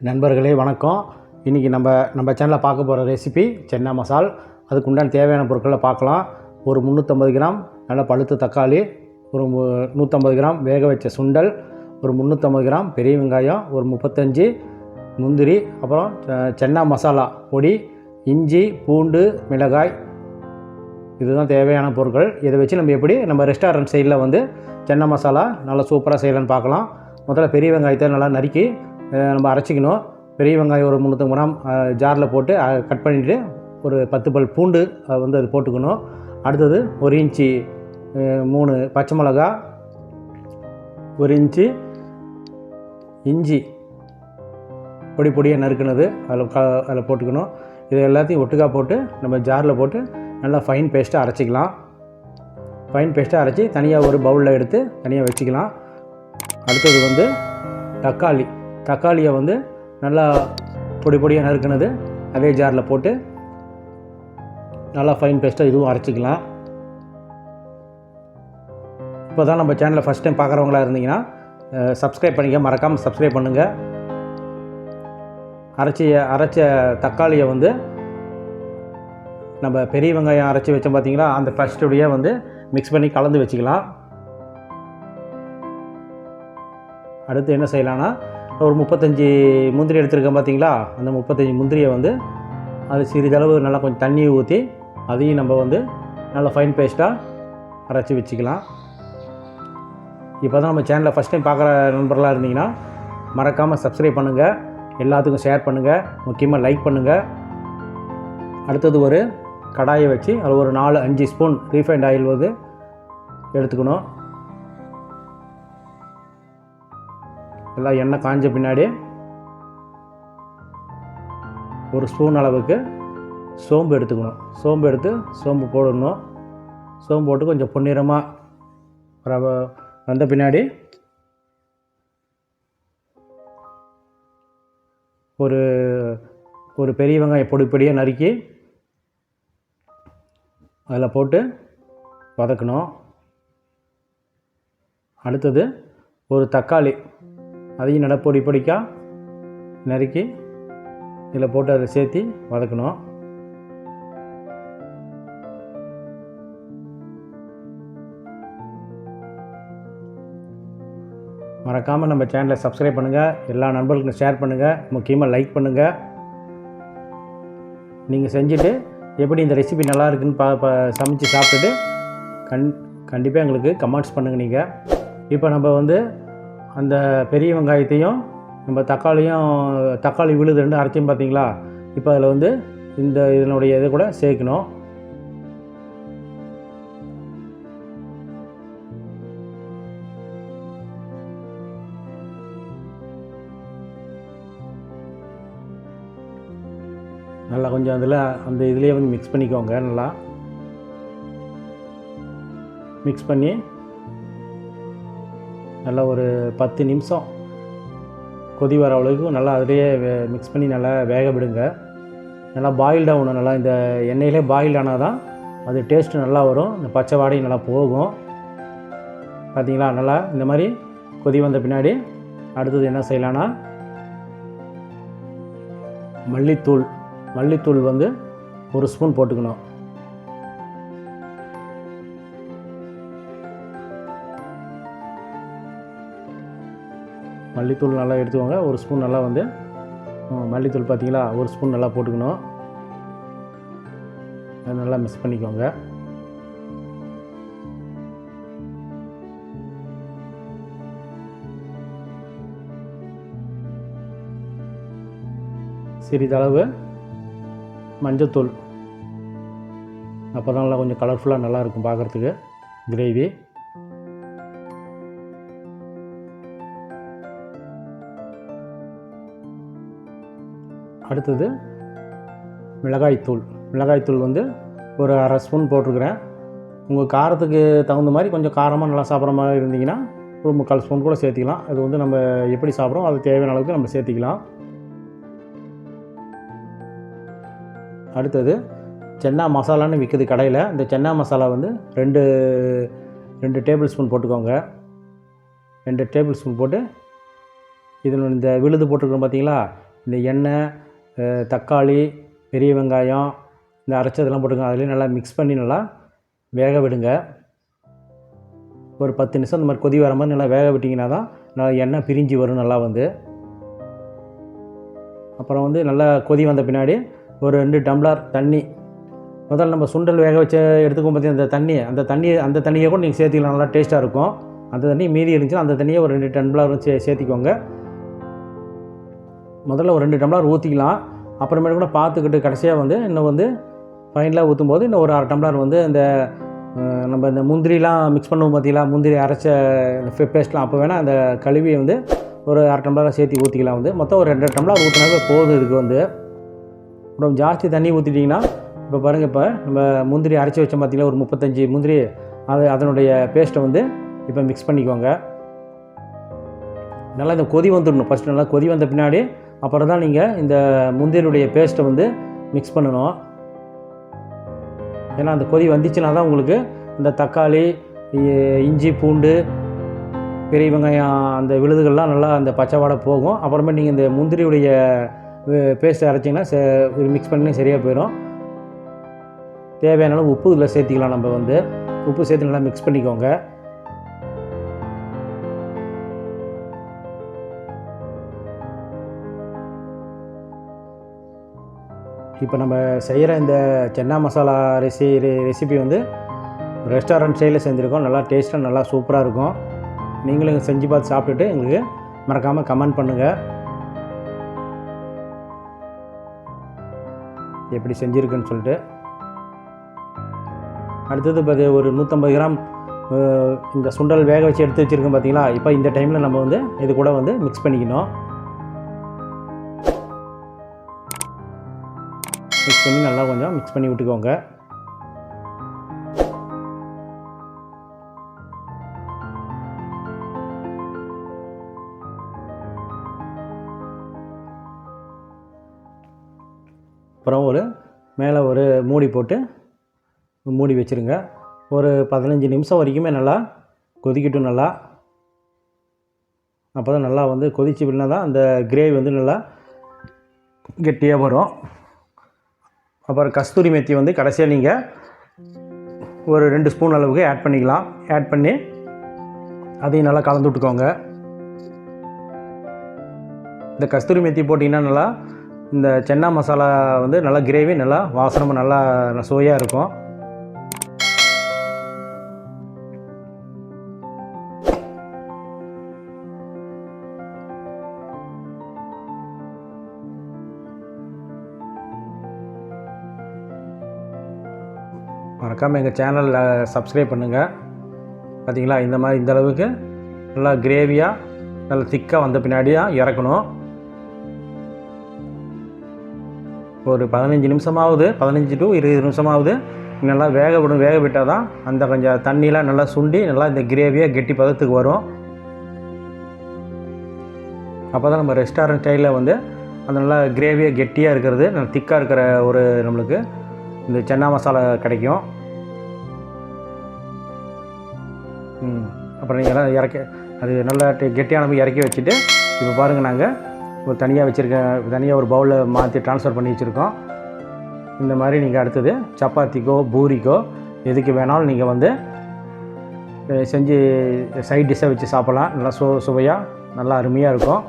நண்பர்களே வணக்கம். இன்றைக்கி நம்ம நம்ம சேனலில் பார்க்க போகிற ரெசிபி சென்னா மசால். அதுக்கு உண்டான தேவையான பொருட்களை பார்க்கலாம். ஒரு முந்நூற்றம்பது கிராம் நல்ல பழுத்த தக்காளி ஒரு நூற்றம்பது கிராம் வேக வச்ச சுண்டல் ஒரு முந்நூற்றம்பது கிராம் பெரிய வெங்காயம் ஒரு முப்பத்தஞ்சு முந்திரி அப்புறம் சென்னா மசாலா பொடி இஞ்சி பூண்டு மிளகாய். இதுதான் தேவையான பொருட்கள். இதை வச்சு நம்ம எப்படி நம்ம ரெஸ்டாரண்ட் சைடில் வந்து சென்னா மசாலா நல்லா சூப்பராக செய்யலான்னு பார்க்கலாம். முதல்ல பெரிய வெங்காயத்தை நல்லா நறுக்கி நம்ம அரைச்சிக்கணும். பெரிய வெங்காயம் ஒரு முந்நூற்றம்பது கிராம் ஜாரில் போட்டு கட் பண்ணிவிட்டு ஒரு பத்து பல் பூண்டு வந்து அது போட்டுக்கணும். அடுத்தது ஒரு இன்ச்சு மூணு பச்சை மிளகா ஒரு இன்ச்சு இஞ்சி. பொடி பொடியாக நறுக்குனது அதில் க அதில் போட்டுக்கணும். இது எல்லாத்தையும் ஒட்டுக்கா போட்டு நம்ம ஜாரில் போட்டு நல்லா ஃபைன் பேஸ்ட்டாக அரைச்சிக்கலாம். ஃபைன் பேஸ்ட்டாக அரைச்சி தனியாக ஒரு பவுலில் எடுத்து தனியாக வச்சுக்கலாம். அடுத்தது வந்து தக்காளி. தக்காளியை வந்து நல்லா பொடி பொடியாக நறுக்குனது அதே ஜாரில் போட்டு நல்லா ஃபைன் பேஸ்ட்டாக இதுவும் அரைச்சிக்கலாம். இப்போ தான் நம்ம சேனலை ஃபஸ்ட் டைம் பார்க்குறவங்களா இருந்தீங்கன்னா சப்ஸ்கிரைப் பண்ணிக்க மறக்காமல் சப்ஸ்கிரைப் பண்ணுங்கள் அரைச்சி அரைச்ச தக்காளியை வந்து நம்ம பெரிய வெங்காயம் அரைச்சி வச்சோம் பார்த்தீங்களா அந்த ஃபஸ்ட்டுடைய வந்து மிக்ஸ் பண்ணி கலந்து வச்சுக்கலாம். அடுத்து என்ன செய்யலாம்னா ஒரு முப்பத்தஞ்சு முந்திரி எடுத்திருக்கேன் பார்த்தீங்களா அந்த முப்பத்தஞ்சு முந்திரியை வந்து அது சிறிதளவு நல்லா கொஞ்சம் தண்ணியை ஊற்றி அதையும் நம்ம வந்து நல்லா ஃபைன் பேஸ்ட்டாக அரைச்சி வச்சுக்கலாம். இப்போ தான் நம்ம சேனலை ஃபஸ்ட் டைம் பார்க்குற நண்பர்களாக இருந்தீங்கன்னா மறக்காமல் சப்ஸ்கிரைப் பண்ணுங்கள் எல்லாத்துக்கும் ஷேர் பண்ணுங்கள் முக்கியமாக லைக் பண்ணுங்கள் அடுத்தது ஒரு கடாயை வச்சு அதில் ஒரு நாலு அஞ்சு ஸ்பூன் ரீஃபைண்ட் ஆயில் வந்து எடுத்துக்கணும். எல்லாம் எண்ணெய் காஞ்ச பின்னாடி ஒரு ஸ்பூன் அளவுக்கு சோம்பு எடுத்துக்கணும். சோம்பு எடுத்து சோம்பு போடணும். சோம்பு போட்டு கொஞ்சம் பொன்னிறமாக ரவ வந்த பின்னாடி ஒரு ஒரு பெரிய வெங்காயம் பொடி பொடியாக நறுக்கி அதில் போட்டு வதக்கணும். அடுத்தது ஒரு தக்காளி அதையும் நடப்பொடி பொடிக்காக நறுக்கி இதில் போட்டு அதை சேர்த்தி வதக்கணும். மறக்காமல் நம்ம சேனலை சப்ஸ்கிரைப் பண்ணுங்கள் எல்லா நண்பர்களுக்கும் ஷேர் பண்ணுங்கள் முக்கியமாக லைக் பண்ணுங்கள் நீங்கள் செஞ்சுட்டு எப்படி இந்த ரெசிபி நல்லா இருக்குன்னு பா பா சமைச்சு சாப்பிட்டுட்டு கண் கண்டிப்பாக எங்களுக்கு கமெண்ட்ஸ் பண்ணுங்கள் நீங்கள் இப்போ நம்ம வந்து அந்த பெரிய வெங்காயத்தையும் நம்ம தக்காளியும் தக்காளி விழுது ரெண்டு அரைச்சியும் பார்த்தீங்களா? இப்போ அதில் வந்து இந்த இதனுடைய இதை கூட சேர்க்கணும். நல்லா கொஞ்சம் அதில் அந்த இதுலேயே வந்து மிக்ஸ் பண்ணிக்கோங்க நல்லா. மிக்ஸ் பண்ணி நல்லா ஒரு பத்து நிமிஷம் கொதி வர அளவுக்கு நல்லா அதிலேயே மிக்ஸ் பண்ணி நல்லா வேக விடுங்க. நல்லா பாயில்ட் ஆகணும் நல்லா இந்த எண்ணெயிலே பாயில் ஆனால் தான் அது டேஸ்ட்டு நல்லா வரும். இந்த பச்சை வாடையும் நல்லா போகும். பார்த்தீங்களா நல்லா இந்த மாதிரி கொதி வந்த பின்னாடி அடுத்தது என்ன செய்யலான்னா மல்லித்தூள். மல்லித்தூள் வந்து ஒரு ஸ்பூன் போட்டுக்கணும். மல்லித்தூள் நல்லா எடுத்துக்கோங்க. ஒரு ஸ்பூன் நல்லா வந்து மல்லித்தூள் பார்த்தீங்களா ஒரு ஸ்பூன் நல்லா போட்டுக்கணும். நல்லா மிக்ஸ் பண்ணிக்கோங்க. சிறிதளவு மஞ்சத்தூள். அப்போ தான் நல்லா கொஞ்சம் கலர்ஃபுல்லாக நல்லா இருக்கும் பார்க்குறதுக்கு கிரேவி அடுத்தது மிளகாய்த்தூள். மிளகாய்த்தூள் வந்து ஒரு அரை ஸ்பூன் போட்டிருக்கிறேன். உங்கள் காரத்துக்கு தகுந்த மாதிரி கொஞ்சம் காரமாக நல்லா சாப்பிட்ற மாதிரி இருந்தீங்கன்னா ஒரு முக்கால் ஸ்பூன் கூட சேர்த்திக்கலாம். அது வந்து நம்ம எப்படி சாப்பிட்றோம் அது தேவையான அளவுக்கு நம்ம சேர்த்திக்கலாம். அடுத்தது சென்னா மசாலான்னு விற்குது கடையில். இந்த சென்னா மசாலா வந்து ரெண்டு ரெண்டு டேபிள் ஸ்பூன் போட்டுக்கோங்க. ரெண்டு டேபிள் ஸ்பூன் போட்டு இதில் இந்த விழுது போட்டிருக்கோம் பார்த்தீங்களா இந்த எண்ணெய் தக்காளி பெரிய வெங்காயம் இந்த அரைச்சதெல்லாம் போட்டுங்க அதுலேயும் நல்லா மிக்ஸ் பண்ணி நல்லா வேக விடுங்க. ஒரு பத்து நிமிஷம் இந்த மாதிரி கொதி வர மாதிரி நல்லா வேக விட்டிங்கன்னா தான் நல்லா எண்ணெய் பிரிஞ்சு வரும் நல்லா வந்து. அப்புறம் வந்து நல்லா கொதி வந்த பின்னாடி ஒரு ரெண்டு டம்ளர் தண்ணி. முதல்ல நம்ம சுண்டல் வேக வச்சு எடுத்துக்கும் பார்த்தீங்கன்னா அந்த தண்ணி அந்த தண்ணி அந்த தண்ணியை கூட நீங்கள் சேர்த்திக்கலாம் நல்லா டேஸ்ட்டாக இருக்கும். அந்த தண்ணி மீதி இருந்துச்சுன்னா அந்த தண்ணியை ஒரு ரெண்டு டம்ளர் வச்சு சேர்த்திக்கோங்க. முதல்ல ஒரு ரெண்டு டம்ளர் ஊற்றிக்கலாம் அப்புறமேட்டு கூட பார்த்துக்கிட்டு கடைசியாக வந்து இன்னும் வந்து ஃபைனலாக ஊற்றும் போது இன்னும் ஒரு அரை டம்ளர் வந்து இந்த நம்ம இந்த முந்திரிலாம் மிக்ஸ் பண்ணுவோம் பார்த்தீங்களா முந்திரி அரைச்ச இந்த பேஸ்ட்லாம் அப்போ வேணால் அந்த கழுவியை வந்து ஒரு அரை டம்ளராக சேர்த்து ஊற்றிக்கலாம் வந்து. மொத்தம் ஒரு ரெண்டு டம்ளர் ஊற்றினாவே போதும் இதுக்கு வந்து. அப்புறம் ஜாஸ்தி தண்ணி ஊற்றிட்டிங்கன்னா இப்போ பாருங்கள் இப்போ நம்ம முந்திரி அரைச்சி வச்சோம் பார்த்திங்கன்னா ஒரு முப்பத்தஞ்சு முந்திரி அது அதனுடைய பேஸ்ட்டை வந்து இப்போ மிக்ஸ் பண்ணிக்கோங்க. நல்லா இந்த கொதி வந்துடணும். ஃபஸ்ட்டு நல்லா கொதி வந்த பின்னாடி அப்புறம் தான் நீங்கள் இந்த முந்திரியுடைய பேஸ்ட்டை வந்து மிக்ஸ் பண்ணணும். ஏன்னா அந்த கொதி வந்துச்சுன்னா தான் உங்களுக்கு இந்த தக்காளி இஞ்சி பூண்டு பெரிய வெங்காயம் அந்த விழுதுகள்லாம் நல்லா அந்த பச்சை வாடை போகும். அப்புறமே நீங்கள் இந்த முந்திரியுடைய பேஸ்ட் அரைச்சிங்கன்னா மிக்ஸ் பண்ணி சரியாக போயிடும். தேவையான அளவு உப்பு இதில் சேர்த்திக்கலாம் நம்ம வந்து. உப்பு சேர்த்து நல்லா மிக்ஸ் பண்ணிக்கோங்க. இப்போ நம்ம செய்கிற இந்த சென்னா மசாலா ரெசி ரெசிபி வந்து ரெஸ்டாரண்ட் ஸ்டைலில் செஞ்சுருக்கோம். நல்லா டேஸ்ட்டாக நல்லா சூப்பராக இருக்கும். நீங்களும் செஞ்சு பார்த்து சாப்பிட்டுட்டு எங்களுக்கு மறக்காமல் கமெண்ட் பண்ணுங்கள் எப்படி செஞ்சுருக்குன்னு சொல்லிட்டு. அடுத்தது இப்போ ஒரு நூற்றம்பது கிராம் இந்த சுண்டல் வேக வச்சு எடுத்து வச்சுருக்கோம் பார்த்தீங்களா? இப்போ இந்த டைமில் நம்ம வந்து இது கூட வந்து மிக்ஸ் பண்ணிக்கணும். மிக்ஸ் பண்ணி நல்லா கொஞ்சம் மிக்ஸ் பண்ணி விட்டுக்கோங்க. அப்புறம் ஒரு மேலே ஒரு மூடி போட்டு மூடி வச்சுருங்க. ஒரு பதினஞ்சு நிமிஷம் வரைக்குமே நல்லா கொதிக்கட்டும் நல்லா. அப்போ தான் நல்லா வந்து கொதிச்சு விடனா தான் அந்த கிரேவி வந்து நல்லா கெட்டியாக வரும். அப்புறம் கஸ்தூரி மெத்தி வந்து கடைசியாக நீங்கள் ஒரு ரெண்டு ஸ்பூன் அளவுக்கு ஆட் பண்ணிக்கலாம். ஆட் பண்ணி அதையும் நல்லா கலந்து விட்டுக்கோங்க. இந்த கஸ்தூரி மெத்தி போட்டிங்கன்னா நல்லா இந்த சென்னா மசாலா வந்து நல்லா கிரேவி நல்லா வாசனமாக நல்லா சுவையாக இருக்கும். மறக்காமல் எங்கள் சேனலில் சப்ஸ்கிரைப் பண்ணுங்கள் பார்த்தீங்களா இந்த மாதிரி இந்த அளவுக்கு நல்லா கிரேவியாக நல்லா திக்காக வந்த பின்னாடியாக இறக்கணும். ஒரு பதினஞ்சு நிமிஷமாவது பதினஞ்சு டு இருபது நிமிஷமாவது நல்லா வேக விடும் வேக விட்டால் தான் அந்த கொஞ்சம் தண்ணியெலாம் நல்லா சுண்டி நல்லா இந்த கிரேவியாக கெட்டி பதத்துக்கு வரும். அப்போ தான் நம்ம ரெஸ்டாரண்ட் ஸ்டைலில் வந்து அந்த நல்லா கிரேவியாக கெட்டியாக இருக்கிறது நல்லா திக்காக இருக்கிற ஒரு நம்மளுக்கு இந்த சன்னா மசாலா கிடைக்கும். அப்புறம் நீங்கள் எல்லாம் இறக்கி அது நல்லா கெட்டியான போய் இறக்கி வச்சுட்டு இப்போ பாருங்கள் நாங்கள் ஒரு தனியாக வச்சுருக்க தனியாக ஒரு பவுலில் மாற்றி ட்ரான்ஸ்ஃபர் பண்ணி வச்சுருக்கோம். இந்த மாதிரி நீங்கள் அடுத்தது சப்பாத்திக்கோ பூரிக்கோ எதுக்கு வேணாலும் நீங்கள் வந்து செஞ்சு சைட் டிஷ்ஷை வச்சு சாப்பிட்லாம். நல்லா சு சுவையாக நல்லா அருமையாக இருக்கும்.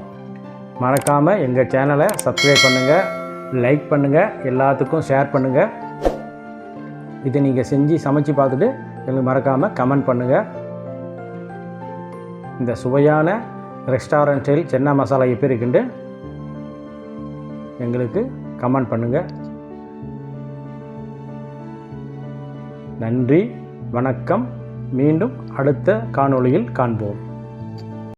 மறக்காமல் எங்கள் சேனலை சப்ஸ்கிரைப் பண்ணுங்கள் லைக் பண்ணுங்கள் எல்லாத்துக்கும் ஷேர் பண்ணுங்கள் இதை நீங்கள் செஞ்சு சமைச்சு பார்த்துட்டு எங்களுக்கு மறக்காமல் கமெண்ட் பண்ணுங்கள் இந்த சுவையான ரெஸ்டாரண்ட் ஸ்டைல் சென்னா மசாலா எப்படி இருக்குண்டு எங்களுக்கு கமெண்ட் பண்ணுங்கள் நன்றி வணக்கம். மீண்டும் அடுத்த காணொளியில் காண்போம்.